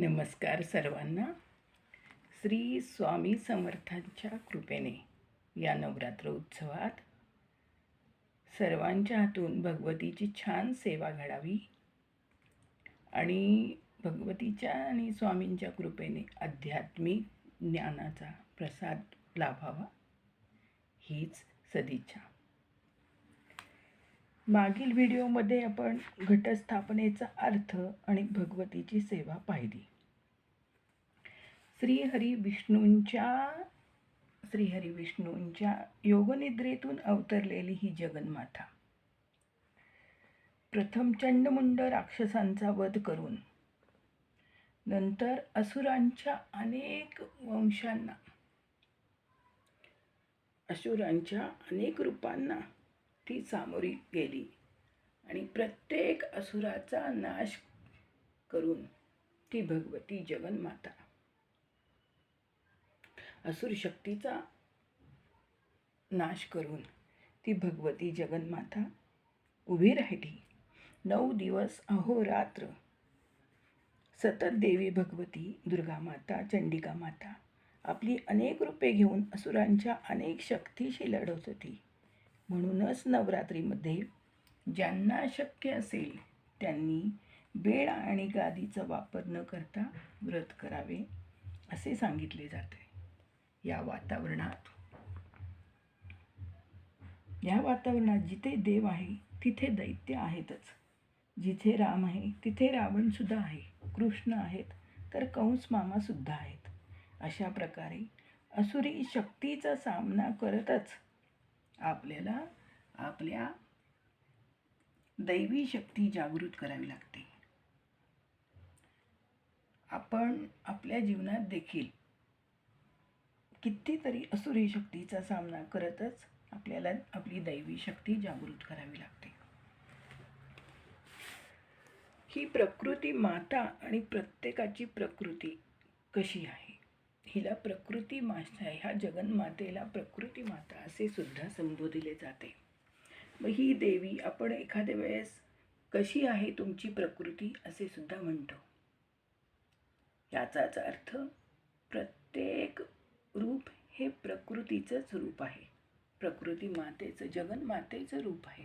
नमस्कार सर्वांना. श्री स्वामी समर्थांच्या कृपेने या नवरात्र उत्सवात सर्वांच्या हातून भगवतीची छान सेवा घडावी आणि भगवतीच्या आणि स्वामींच्या कृपेने आध्यात्मिक ज्ञानाचा प्रसाद लाभावा हीच सदिच्छा. मागील व्हिडिओमध्ये आपण घटस्थापनेचा अर्थ आणि भगवतीची सेवा पाहिली. श्रीहरी विष्णूंच्या श्रीहरी विष्णूंच्या योगनिद्रेतून अवतरलेली ही जगन्माता. प्रथम चंडमुंड राक्षसांचा वध करून नंतर असुरांच्या अनेक वंशांना असुरांच्या अनेक रूपांना ती सामोरी गेली. आणि प्रत्येक असुराचा नाश करून ती भगवती जगन्माता. असुर शक्तीचा नाश करून ती भगवती जगन्माता उभी राहिली. नऊ दिवस अहोरात्र सतत देवी भगवती दुर्गा माता चंडिका माता आपली अनेक रूपे घेऊन असुरांच्या अनेक शक्तीशी लढत होती. म्हणूनच नवरात्रीमध्ये ज्यांना शक्य असेल त्यांनी बेड आणि गादीचा वापर न करता व्रत करावे असे सांगितले जाते. या वातावरणात. या वातावरणात जिथे देव आहे तिथे दैत्य आहेतच. जिथे राम आहे तिथे रावणसुद्धा आहे. कृष्ण आहेत तर कंस मामासुद्धा आहेत. अशा प्रकारे असुरी शक्तीचा सामना करतच आपल्याला आपल्या दैवी शक्ती जागृत करावी लागते. आपण आपल्या जीवनात देखील कितीतरी असुरी शक्तीचा सामना करतच आपल्याला आपली दैवी शक्ती जागृत करावी लागते. ही प्रकृती माता आणि प्रत्येकाची प्रकृती कशी आहे? हिला प्रकृती माता ह्या जगन्मातेला प्रकृती माता असे सुद्धा संबोधिले जाते. मग ही देवी आपण एखाद्या वेळेस कशी आहे तुमची प्रकृती असे सुद्धा म्हणतो. याचाच अर्थ प्रत्येक रूप हे प्रकृतीचंच रूप आहे. प्रकृती मातेचं जगन्मातेचं रूप आहे.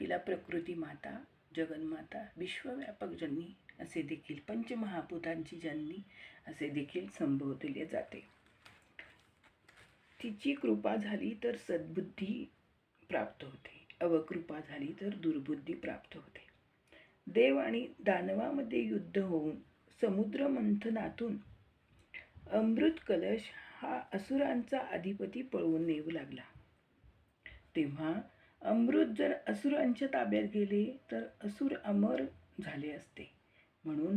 तिला प्रकृती माता जगन्माता विश्वव्यापक जननी असे देखील पंचमहाभूतांची जननी असे देखील संबोधले जाते. तिची कृपा झाली तर सद्बुद्धी प्राप्त होते. अवकृपा झाली तर दुर्बुद्धी प्राप्त होते. देव आणि दानवामध्ये युद्ध होऊन समुद्र मंथनातून अमृत कलश हा असुरांचा अधिपती पळवून नेऊ लागला. तेव्हा अमृत जर असुरांच्या ताब्यात गेले तर असुर अमर झाले असते. म्हणून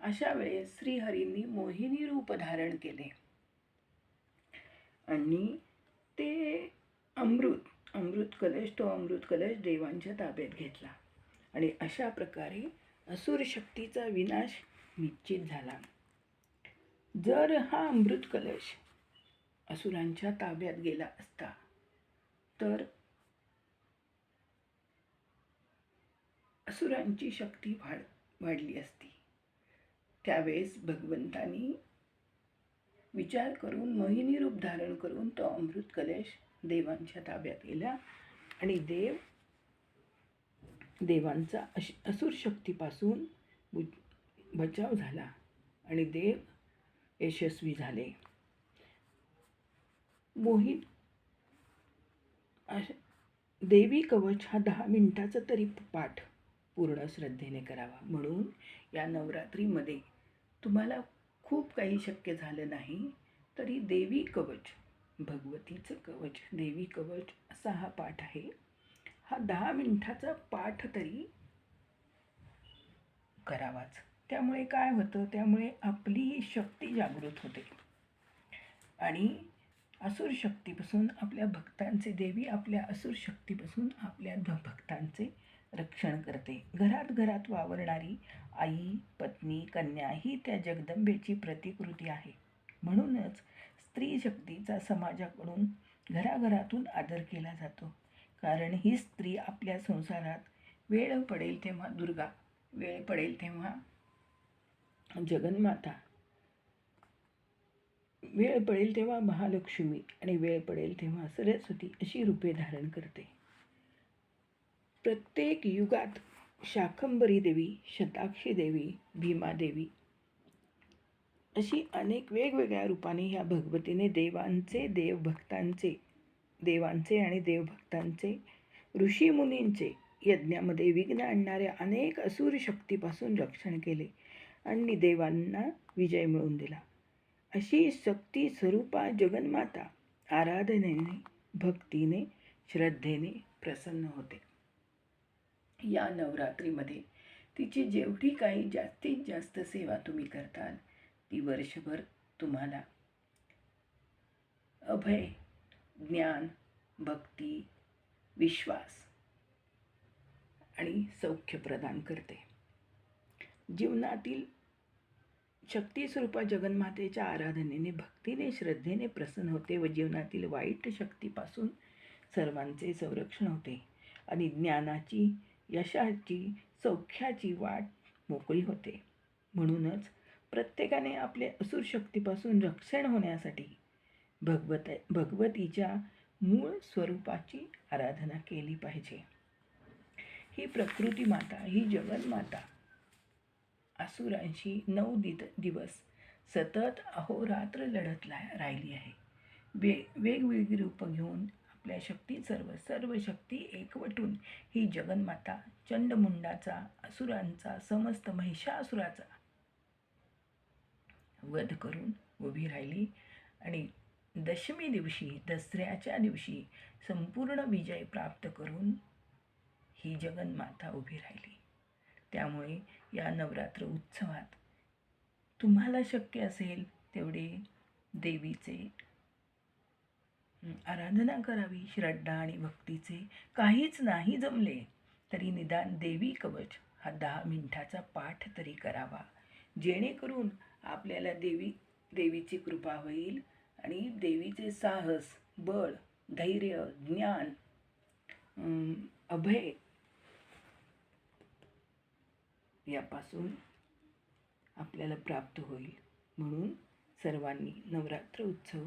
अशा वेळेस श्रीहरींनी मोहिनी रूप धारण केले. आणि ते अमृत अमृत कलश तो अमृत कलश देवांच्या ताब्यात घेतला. आणि अशा प्रकारे असुर शक्तीचा विनाश निश्चित झाला. जर हा अमृत कलश असुरांच्या ताब्यात गेला असता तर असुरांची शक्ती वाढ वाढली असती. त्यावेळेस भगवंतानी विचार करून मोहिनी रूप धारण करून तो अमृत कलश देवांच्या ताब्यात गेला आणि देव देवांचा अश असुर शक्तीपासून बचाव झाला आणि देव यशस्वी झाले. मोहित देवी कवच हा दहा मिनिटाचा तरी पाठ पूर्ण श्रद्धेने करावा. म्हणून या नवरात्रीमध्ये तुम्हाला खूप काही शक्य झालं नाही तरी देवी कवच भगवतीचं कवच देवी कवच असा हा पाठ आहे. हा दहा मिनिटाचा पाठ तरी करावाच. त्यामुळे काय होतं? त्यामुळे आपली शक्ती जागृत होते. आणि असुर शक्तीपासून आपल्या भक्तांचे देवी आपल्या असुर शक्तीपासून आपल्या भक्तांचे रक्षण करते. घरात घरात वावरणारी आई पत्नी कन्या ही त्या जगदंबेची प्रतिकृती आहे. म्हणूनच स्त्री शक्तीचा समाजाकडून घराघरातून आदर केला जातो. कारण ही स्त्री आपल्या संसारात वेळ पडेल तेव्हा दुर्गा वेळ पडेल तेव्हा जगन्माता वेळ पडेल तेव्हा महालक्ष्मी आणि वेळ पडेल तेव्हा सरस्वती अशी रूपे धारण करते. प्रत्येक युगात शाकंबरी देवी शताक्षी देवी भीमादेवी अशी अनेक वेगवेगळ्या रूपाने ह्या भगवतीने देवांचे देवभक्तांचे देवांचे आणि देवभक्तांचे ऋषीमुनींचे यज्ञामध्ये विघ्न आणणाऱ्या अनेक असुर शक्तीपासून रक्षण केले आणि देवांना विजय मिळवून दिला. अशी शक्ती स्वरूपा जगन्माता आराधनेने भक्तीने श्रद्धेने प्रसन्न होते. या नवरात्रीमध्ये. तिची जेवढी काही जास्तीत जास्त सेवा तुम्ही करताल ती वर्षभर तुम्हाला अभय ज्ञान भक्ती विश्वास आणि सौख्य प्रदान करते. जीवनातील शक्ती स्वरूपा जगन्मातेच्या आराधनेने भक्तीने श्रद्धेने प्रसन्न होते व जीवनातील वाईट शक्तीपासून सर्वांचे संरक्षण होते आणि ज्ञानाची यशाची सौख्याची वाट मोकळी होते. म्हणूनच प्रत्येकाने आपले असुर शक्तीपासून रक्षण होण्यासाठी भगवत भगवतीच्या मूळ स्वरूपाची आराधना केली पाहिजे. ही प्रकृती माता ही जगन्माता असुरांशी नऊ दिद दिवस सतत अहोरात्र लढत ला राहिली आहे. वे वेगवेगळी रूपं घेऊन आपल्या शक्ती सर्व सर्व शक्ती एकवटून ही जगन्माता चंडमुंडाचा असुरांचा समस्त महिषासुराचा वध करून उभी राहिली आणि दशमी दिवशी दसऱ्याच्या दिवशी संपूर्ण विजय प्राप्त करून ही जगन्माता उभी राहिली. त्यामुळे या नवरात्र उत्सवात तुम्हाला शक्य असेल तेवढे देवीचे आराधना करावी श्रद्धा आणि भक्तीचे काहीच नाही जमले तरी निदान देवी कवच हा दहा मिनिटाचा पाठ तरी करावा. जेणेकरून आपल्याला देवी देवीची कृपा होईल आणि देवीचे साहस बळ धैर्य ज्ञान अभय यापासून आपल्याला प्राप्त होईल. म्हणून सर्वांनी नवरात्र उत्सव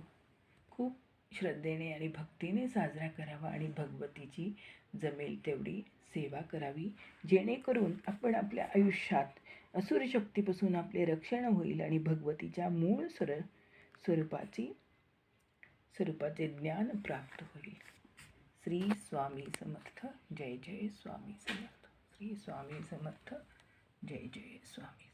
खूप श्रद्धेने आणि भक्तीने साजरा करावा आणि भगवतीची जमेल तेवढी सेवा करावी. जेणेकरून आपण आपल्या आयुष्यात असुर शक्तीपासून आपले रक्षण होईल आणि भगवतीच्या मूळ स्वर स्वरूपाची स्वरूपाचे ज्ञान प्राप्त होईल. श्री स्वामी समर्थ जय जय स्वामी समर्थ. श्री स्वामी समर्थ जय जय स्वामी